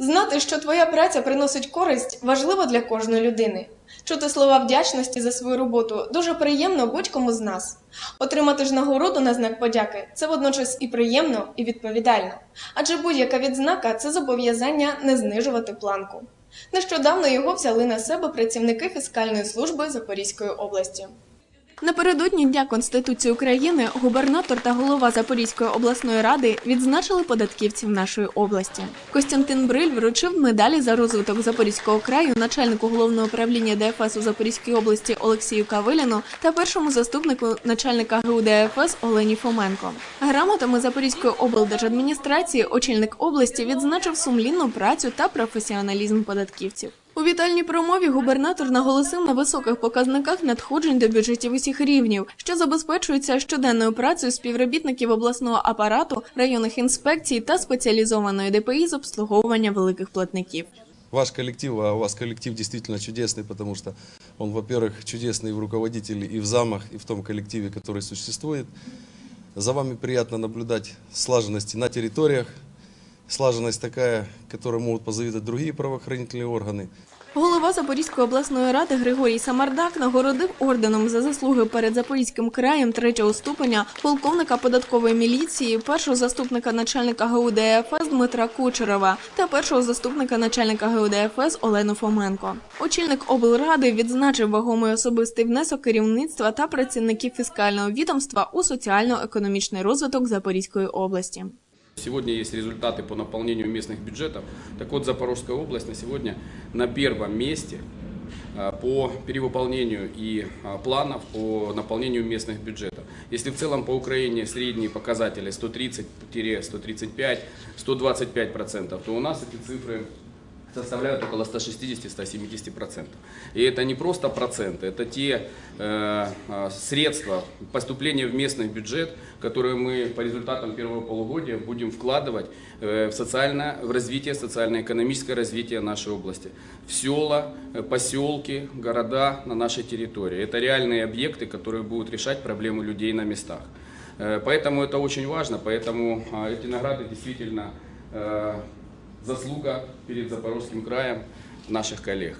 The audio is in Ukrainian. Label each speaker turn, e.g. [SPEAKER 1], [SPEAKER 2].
[SPEAKER 1] Знати, що твоя праця приносить користь, важливо для кожної людини. Чути слова вдячності за свою роботу дуже приємно будь-кому з нас. Отримати ж нагороду на знак подяки це водночас і приємно, і відповідально. Адже будь-яка відзнака це зобов'язання не знижувати планку. Нещодавно його взяли на себе працівники фіскальної служби Запорізької області. Напередодні Дня Конституції України губернатор та голова Запорізької обласної ради відзначили податківців нашої області. Костянтин Бриль вручив медалі за розвиток Запорізького краю начальнику головного управління ДФС у Запорізькій області Олексію Кавиліну та першому заступнику начальника ГУ ДФС Олені Фоменко. Грамотами Запорізької облдержадміністрації очільник області відзначив сумлінну працю та професіоналізм податківців. У вітальній промові губернатор наголосив на високих показниках надходжень до бюджетів усіх рівнів, що забезпечується щоденною працею співробітників обласного апарату, районних інспекцій та спеціалізованої ДПІ з обслуговування великих платників.
[SPEAKER 2] Ваш коллектив, а у вас коллектив действительно чудесный, потому что он, во-первых, чудесный и в руководителе, и в замах, и в том коллективе, который существует. За вами приятно наблюдать слаженность на территориях, слаженность такая, которой могут позавидовать другие правоохранительные органы.
[SPEAKER 1] Голова Запорізької обласної ради Григорій Самардак нагородив орденом за заслуги перед Запорізьким краєм третього ступеня полковника податкової міліції, першого заступника начальника ГУ ДФС Дмитра Кучерова та першого заступника начальника ГУ ДФС Олену Фоменко. Очільник облради відзначив вагомий особистий внесок керівництва та працівників фіскального відомства у соціально-економічний розвиток Запорізької області.
[SPEAKER 3] Сегодня есть результаты по наполнению местных бюджетов. Так вот, Запорожская область на сегодня на первом месте а, по перевыполнению и а, планов по наполнению местных бюджетов. Если в целом по Украине средние показатели 130-135, 125%, то у нас эти цифры составляют около 160-170%. И это не просто проценты, это те э, э, средства поступления в местный бюджет, которые мы по результатам первого полугодия будем вкладывать э, в, социальное, в развитие, социально-экономическое развитие нашей области. В села, э, поселки, города на нашей территории. Это реальные объекты, которые будут решать проблемы людей на местах. Э, Поэтому это очень важно, поэтому а, эти награды действительно э, заслуга перед Запорожским краем наших коллег.